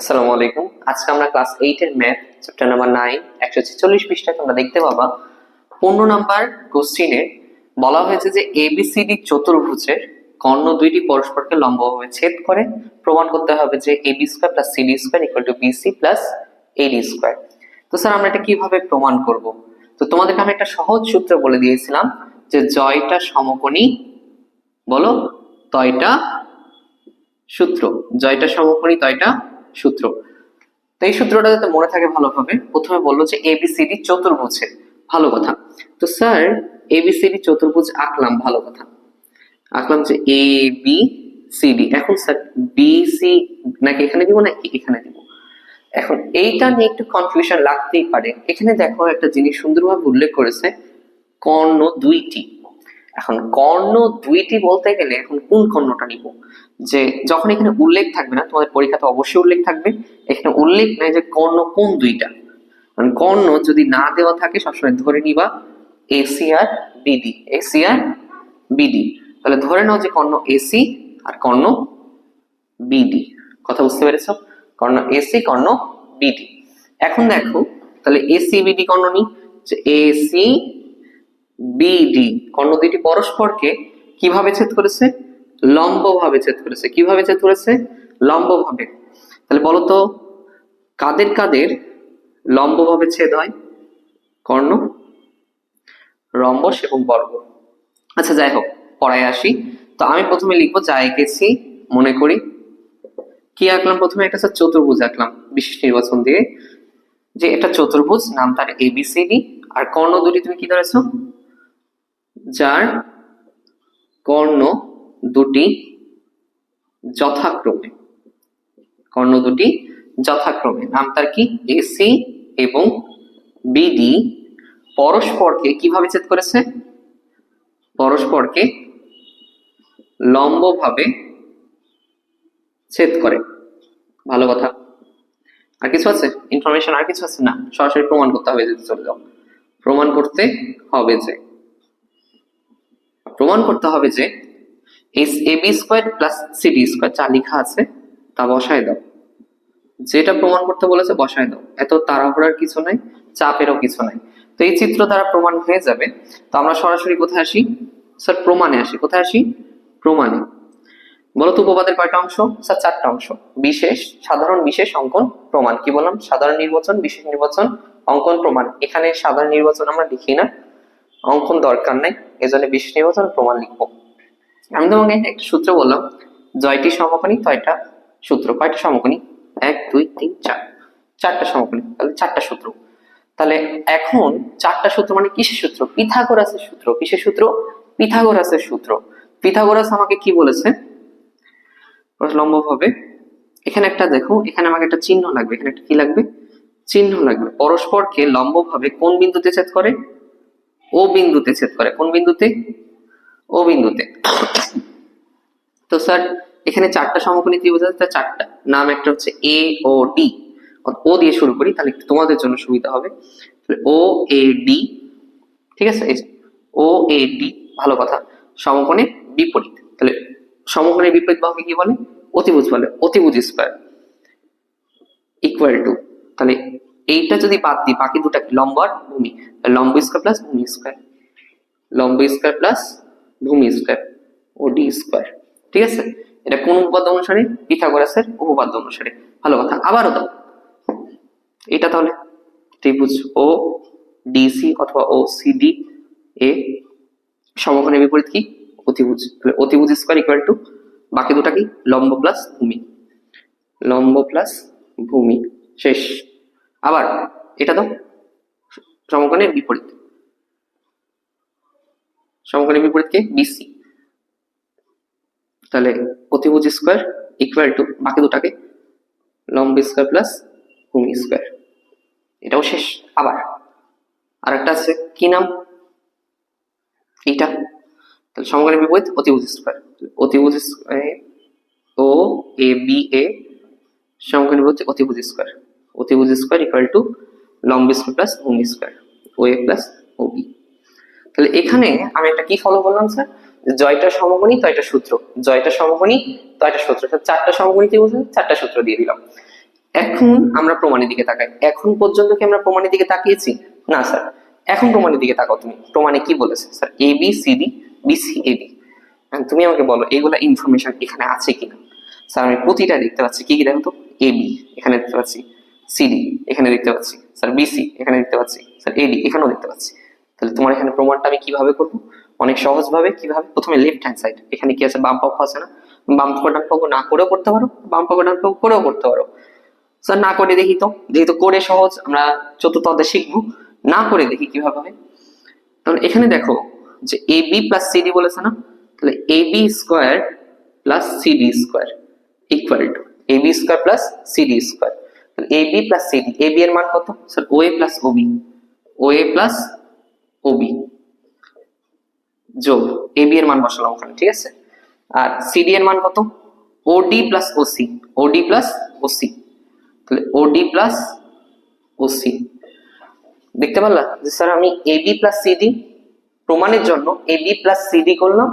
আসসালামু আলাইকুম। আজকে আমরা ক্লাস এইট এর ম্যাথ চ্যাপ্টার নাম্বার নাইন একশো ছেচল্লিশ তোমরা দেখতে পাবা। পনেরো নাম্বার কোশ্চিনে বলা হয়েছে যে এবিসিডি চতুর্ভুজের কর্ণ দুইটি পরস্পরকে লম্বভাবে ছেদ করে প্রমাণ করতে হবে যে AB square plus CD square equal to BC plus AD square তো স্যার আমরা এটা কীভাবে প্রমাণ করব? তো তোমাদেরকে আমি একটা সহজ সূত্র বলে দিয়েছিলাম যে জয়টা সমকোণী, বলো? তয়টা সূত্র। জয়টা সমকোণী, তয়টা সূত্র। তো এই সূত্রটা যাতে মনে থাকে ভালোভাবে, প্রথমে বলল যে এবিসিডি চতুর্ভুজে ভালো কথা। তো স্যার এবিসিডি চতুর্ভুজ আঁকলাম, ভালো কথা। আঁকলাম যে এ বি সিডি এখন স্যার বি সি নাকি এখানে দিব নাকি এখানে দিব? এখন এইটা নিয়ে একটু কনফিউশন লাগতেই পারে। এখানে দেখো একটা জিনিস সুন্দরভাবে উল্লেখ করেছে, কর্ণ দুইটি। এখন কর্ণ দুইটি বলতে গেলে এখন কোন কর্ণটা নিব? যে যখন এখানে উল্লেখ থাকবে না, তোমাদের পরীক্ষাতে অবশ্যই উল্লেখ থাকবে, এখানে উল্লেখ নেই যে কর্ণ কোন দুইটা। কারণ কর্ণ যদি না দেওয়া থাকে, সবসময় ধরে নিবা এসি আর বিডি এসি আর বিডি তাহলে ধরে নাও যে কর্ণ এসি আর কর্ণ বিডি কথা বুঝতে পেরেছ? কর্ণ এসি কর্ণ বিডি এখন দেখো, তাহলে এসি বিডি কর্ণ নি যে এসি বিডি কর্ণ দুইটি পরস্পরকে কীভাবে ছেদ করেছে? লম্বভাবে ছেদ করেছে। কীভাবে ছেদ করেছে? লম্বভাবে। তাহলে বলো তো কাদের কাদের লম্বভাবে ছেদ হয়? কর্ণ, রম্বস এবং বর্গ। আচ্ছা যাই হোক, পড়ায় আসি। তো আমি প্রথমে লিখব যা এঁকেছি, মনে করি। কি আঁকলাম প্রথমে? একটা চতুর্ভুজ আঁকলাম, বিশেষ নির্বাচন দিয়ে। যে একটা চতুর্ভুজ নাম তার এবিসিডি আর কর্ণ দুটি তুমি কি ধরেছো? যার কর্ণ দুটি যথাক্রমে। কর্ণ দুটি যথাক্রমে। নাম তার কি এসি এবং বিডি পরস্পরকে কীভাবে ছেদ করেছে? পরস্পরকে লম্বভাবে ছেদ করে। ভালো কথা। আর কিছু আছে? ইনফরমেশন আর কিছু আছে? না। সরাসরি প্রমাণ করতে হবে যদি চলে যাও। প্রমাণ করতে হবে যে প্রমাণ করতে হবে যে S A B square plus CD square, যা লেখা আছে, তা বসায় দাও। যেটা প্রমাণ করতে বলেছে, বসায় দাও। এত তাড়াহুড়ার কিছু নাই, চাপেরও কিছু নাই। তো এই চিত্র দ্বারা প্রমাণ হয়ে যাবে। তো আমরা সরাসরি কোথায় আসি? স্যার, প্রমাণে আসি। কোথায় আসি? প্রমাণে। বলো তো উপপাদের কয়টা অংশ? স্যার, চারটা অংশ। বিশেষ, সাধারণ বিশেষ অঙ্কন প্রমাণ। কি বললাম? সাধারণ নির্বাচন, বিশেষ নির্বাচন, অঙ্কন প্রমাণ। এখানে সাধারণ নির্বাচন আমরা লিখি না। অঙ্কন দরকার নাই। এজন্য বিশেষ নির্বাচন প্রমাণ লিখব। আমি তোমাকে একটা সূত্র বললাম, জয়টি সমকোণী, তয়টা সূত্র, কয়টা সমকোণী? এক, দুই, তিন, চার। চারটা সমকোণী, তাহলে চারটা সূত্র। তাহলে এখন চারটা সূত্র মানে কিসের সূত্র? পিথাগোরাসের সূত্র। কিসের সূত্র? পিথাগোরাসের সূত্র। পিথাগোরাস আমাকে কি বলেছে? লম্বভাবে। এখানে একটা দেখো, এখানে আমাকে একটা চিহ্ন লাগবে। এখানে একটা কি লাগবে? চিহ্ন লাগবে। পরস্পরকে লম্বভাবে কোন বিন্দুতে ছেদ করে? ও বিন্দুতে ছেদ করে। কোন বিন্দুতে? ও বিন্দুতে। তো স্যার, এখানে চারটা সমকোণী ত্রিভুজ আছে চারটা। নাম একটা হচ্ছে এ ও ডি ও দিয়ে শুরু করি, তাহলে তোমাদের জন্য সুবিধা হবে। ও এ ডি ঠিক আছে? ও এ ডি ভালো কথা। সমকোণে বিপরীত। তাহলে সমকোণের বিপরীত বাহুকে কি বলে? অতিভুজ বলে, অতিভুজ স্কোয়ার ইকুয়াল টু তাহলে এইটা যদি বাদ দিই, বাকি দুটা কি? লম্ব আর ভূমি। লম্ব স্কোয়ার প্লাস ভূমি স্কোয়ার লম্ব স্কোয়ার প্লাস ভূমি স্কোয়ার ও ডি স্কোয়ার ঠিক আছে? এটা কোন উপপাদ্য অনুসারে? পিথাগোরাসের উপপাদ্য অনুসারে। ভালো কথা। আবারও দাও। এটা তাহলে ত্রিভুজ ও ডিসি অথবা ও সিডি এ সমকোণের বিপরীত কি? অতিভুজ। তাহলে অতিভুজ স্কোয়ার ইকুয়াল টু বাকি দুটা কি? লম্ব প্লাস ভূমি। লম্ব প্লাস ভূমি। শেষ। আবার এটা তো সমকোণের বিপরীত। সমকোণের বিপরীত কে? বিসি তাহলে অতিভুজ স্কোয়ার ইকুয়াল টু বাকি দুটাকে লম্ব স্কোয়ার প্লাস ভূমি স্কোয়ার এটাও শেষ। আবার আর একটা আছে, কি নাম? এইটা। তাহলে সমকোণের বিপরীত অতিভুজ স্কোয়ার অতিভুজ square O A B A সমকোণের বিপরীত অতিভুজ স্কোয়ার অতিভুজ স্কোয়ার ইকুয়াল টু লম্ব স্কোয়ার প্লাস ভূমি square O A plus O B তাহলে এখানে আমি একটা কি ফলো করলাম স্যার জয়টা সমকোণী তয়টা সূত্র। জয়টা সমকোণী তয়টা সূত্র। চারটা সমকোণী ত্রিভুজ চারটা সূত্র দিয়ে দিলাম। এখন আমরা প্রমাণের দিকে তাকাই। এখন পর্যন্ত কি আমরা প্রমাণের দিকে তাকিয়েছি? না স্যার এখন প্রমাণের দিকে তাকাও তুমি। প্রমাণে কি বলেছে? Sir A B C D B C A D তুমি আমাকে বলো এইগুলা ইনফরমেশন এখানে আছে কিনা? স্যার আমি প্রতিটা দেখতে পাচ্ছি। কি কি দেখো তো? এ বি এখানে দেখতে পাচ্ছি। সিডি এখানে দেখতে পাচ্ছি। স্যার বিসি এখানে দেখতে পাচ্ছি। স্যার এডি এখানেও দেখতে পাচ্ছি। তাহলে তোমার এখানে প্রমাণটা আমি কীভাবে করব? অনেক সহজ ভাবে কীভাবে? প্রথমে লেফট হ্যান্ড সাইড এখানে কি আছে? বাম পক্ষ আছে না? বাম পক্ষ, ডান পক্ষ না করেও করতে পারো, বাম পক্ষ, ডান পক্ষ করেও করতে পারো। স্যার, না করে দেখি তো, যেহেতু করে সহজ, আমরা চতুর্থ অধ্যায় শিখব। না করে দেখি কীভাবে হবে তাহলে এখানে দেখো যে এ বি প্লাস সিডি বলেছে না? তাহলে A B square plus CD square equal to A B square plus CD square A B plus CD A B এর মান কত? Sir O A plus O A plus যোগ A B এর মান বসালাম ওখানে, ঠিক আছে? আর সিডি এর মান কত? ওডি ওসি তাহলে ওডি প্লাস ওসি দেখতে পারলা? যে স্যার আমি এ বি প্লাস সিডি প্রমাণের জন্য এ বি প্লাস করলাম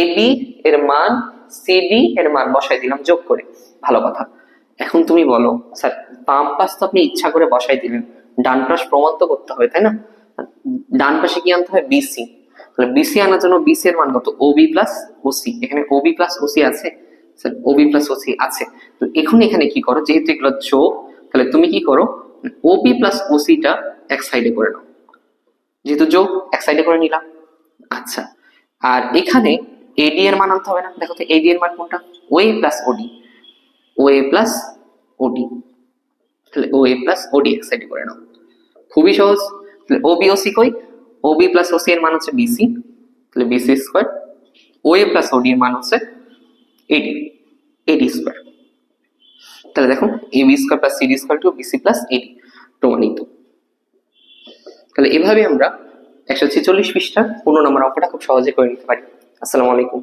এ বি এর মান সিডি এর মান বসাই দিলাম, যোগ করে। ভালো কথা। এখন তুমি বলো, স্যার, বাম পাশ তো আপনি ইচ্ছা করে বসাই দিলেন। ডান পাশ প্রমাণ তো করতে হবে, তাই না? ডান পাশে কি আনতে হবে বিসি তাহলে বিসি আনার জন্য বিসি এর মান কত? ওবি প্লাস ওসি এখানে ওবি প্লাস ওসি আছে। স্যার ওবি প্লাস ওসি আছে। তো এখন এখানে কি করো? যেহেতু এগুলো যোগ, তাহলে তুমি কি করো? ওবি প্লাস ওসিটা এক সাইডে করে নাও। যেহেতু যোগ, এক সাইডে করে নিলাম আচ্ছা। আর এখানে এডি এর মান আনতে হবে না? দেখো তো এডি এর মান কোনটা? OA plus OD OA plus OD তাহলে ওএ প্লাস ওডি এক সাইডে করে নাও। খুবই সহজ, তাহলে ওবি ওসি কই? ওবি প্লাস ওসি এর মান হচ্ছে বিসি তাহলে BC square OA plus OD এর মান হচ্ছে এডি এডি স্কোয়ার তাহলে দেখো A B square plus CD square to BC plus AD প্রমাণিত। তাহলে এভাবে আমরা একশো ছেচল্লিশ পৃষ্ঠা পনেরো নম্বর অঙ্কটা খুব সহজে করে নিতে পারি। আসসালামু আলাইকুম।